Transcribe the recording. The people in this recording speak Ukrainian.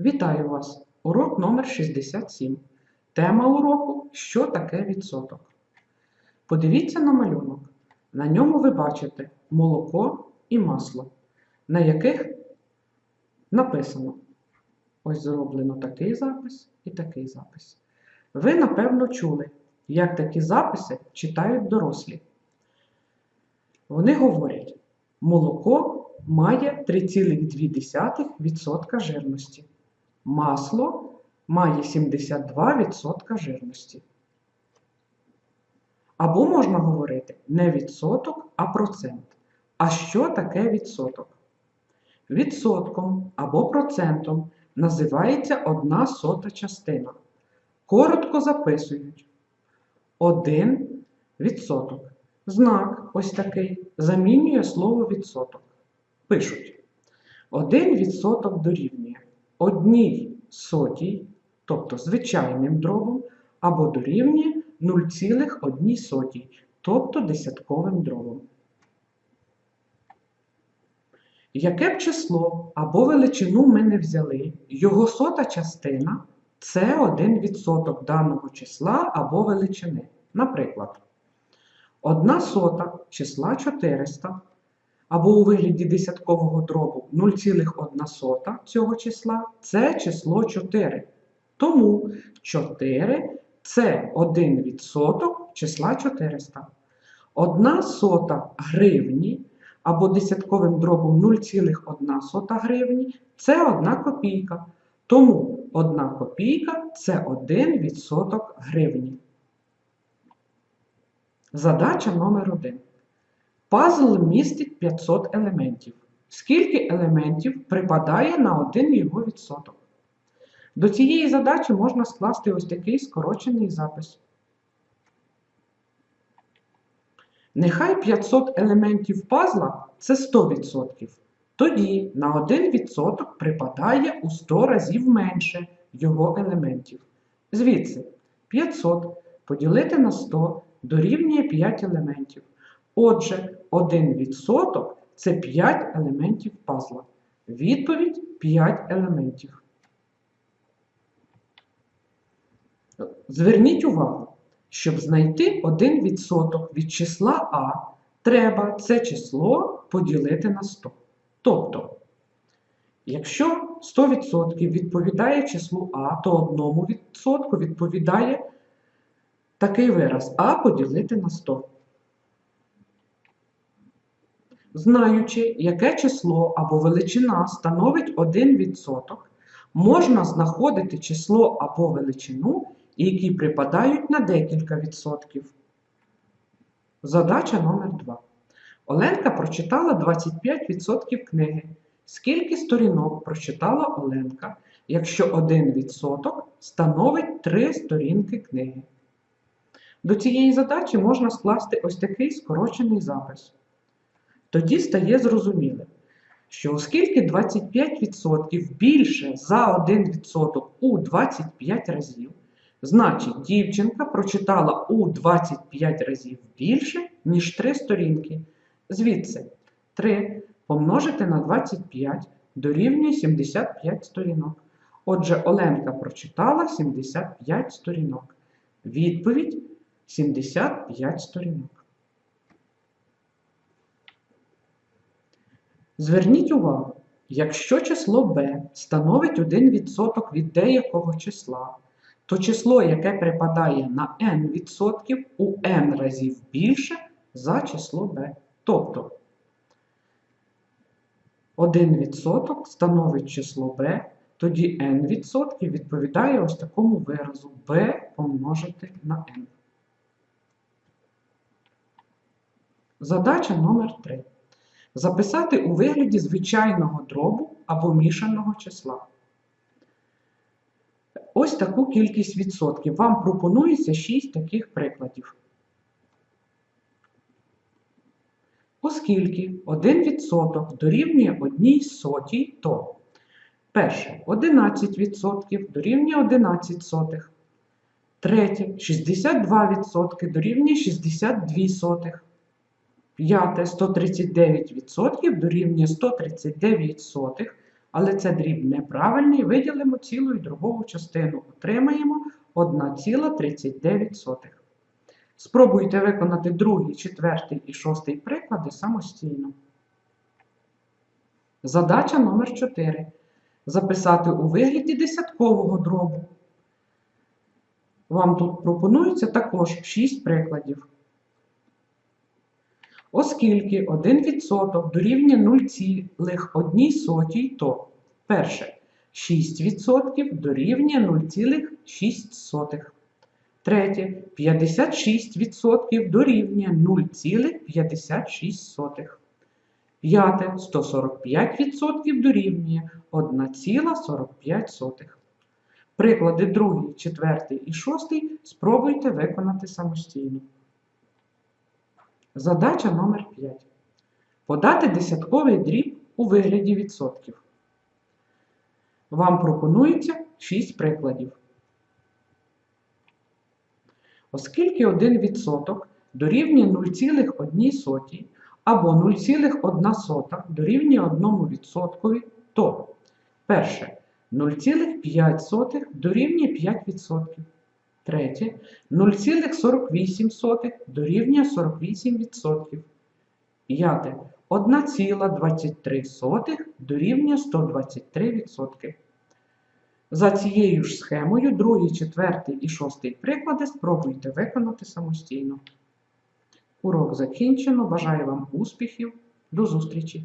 Вітаю вас! Урок номер 67. Тема уроку Що таке відсоток? Подивіться на малюнок. На ньому ви бачите молоко і масло, на яких написано. Ось зроблено такий запис і такий запис. Ви, напевно, чули, як такі записи читають дорослі. Вони говорять, молоко має 3,2% жирності. Масло має 72% жирності. Або можна говорити не відсоток, а процент. А що таке відсоток? Відсотком або процентом називається одна сота частина. Коротко записують 1 відсоток. Знак ось такий замінює слово відсоток. Пишуть 1 відсоток дорівнює одній сотій, тобто звичайним дробом, або дорівнює 0,1 сотій, тобто десятковим дробом. Яке б число або величину ми не взяли, його сота частина це 1% даного числа або величини. Наприклад, 1 сота числа 400 або у вигляді десяткового дробу 0,1 цього числа це число 4. Тому 4 це 1% числа 400. 1 сота гривні або десятковим дробом 0,1 сота гривні це 1 копійка. Тому 1 копійка це 1% гривні. Задача номер 1. Пазл містить 500 елементів. Скільки елементів припадає на один його відсоток? До цієї задачі можна скласти ось такий скорочений запис. Нехай 500 елементів пазла це 100%. Тоді на 1% припадає у 100 разів менше його елементів. Звідси 500 поділити на 100 дорівнює 5 елементів. Отже, 1% це 5 елементів пазла. Відповідь 5 елементів. Зверніть увагу, щоб знайти 1% від числа А, треба це число поділити на 100. Тобто, якщо 100% відповідає числу А, то 1% відповідає такий вираз А поділити на 100. Знаючи, яке число або величина становить 1%, можна знаходити число або величину, які припадають на декілька відсотків. Задача номер 2. Оленка прочитала 25% книги. Скільки сторінок прочитала Оленка, якщо 1% становить 3 сторінки книги? До цієї задачі можна скласти ось такий скорочений запис. Тоді стає зрозумілим, що оскільки 25% більше за 1% у 25 разів, значить дівчинка прочитала у 25 разів більше, ніж 3 сторінки. Звідси 3 помножити на 25 дорівнює 75 сторінок. Отже, Оленка прочитала 75 сторінок. Відповідь 75 сторінок. Зверніть увагу, якщо число b становить 1% від деякого числа, то число, яке припадає на n відсотків, у n разів більше за число b. Тобто 1% становить число b, тоді n відсотків відповідає ось такому виразу b помножити на n. Задача номер 3 записати у вигляді звичайного дробу або мішаного числа. Ось таку кількість відсотків. Вам пропонується 6 таких прикладів. Оскільки 1% дорівнює 1 сотій, то перше 11% дорівнює 11 сотих. Третє 62% дорівнює 62 сотих. П'яте 139% дорівнює 139 сотих, Але це дріб неправильний, виділимо цілу і дробову частину. Отримаємо 1,39. Спробуйте виконати другий, четвертий і шостий приклади самостійно. Задача номер 4. Записати у вигляді десяткового дробу. Вам тут пропонується також 6 прикладів. Оскільки 1% дорівнює 0,1, то перше 6% дорівнює 0,6. Третє 56% дорівнює 0,56. П'яте 145% дорівнює 1,45. Приклади другий, четвертий і шостий спробуйте виконати самостійно. Задача номер 5. Подати десятковий дріб у вигляді відсотків. Вам пропонується 6 прикладів. Оскільки 1% дорівнює 0,1 або 0,1 дорівнює 1%, то перше 0,5 дорівнює 5%. Третє 0,48 дорівнює 48%. П'яте 1,23 дорівнює 123%. За цією ж схемою другий, четвертий і шостий приклади спробуйте виконати самостійно. Урок закінчено. Бажаю вам успіхів. До зустрічі!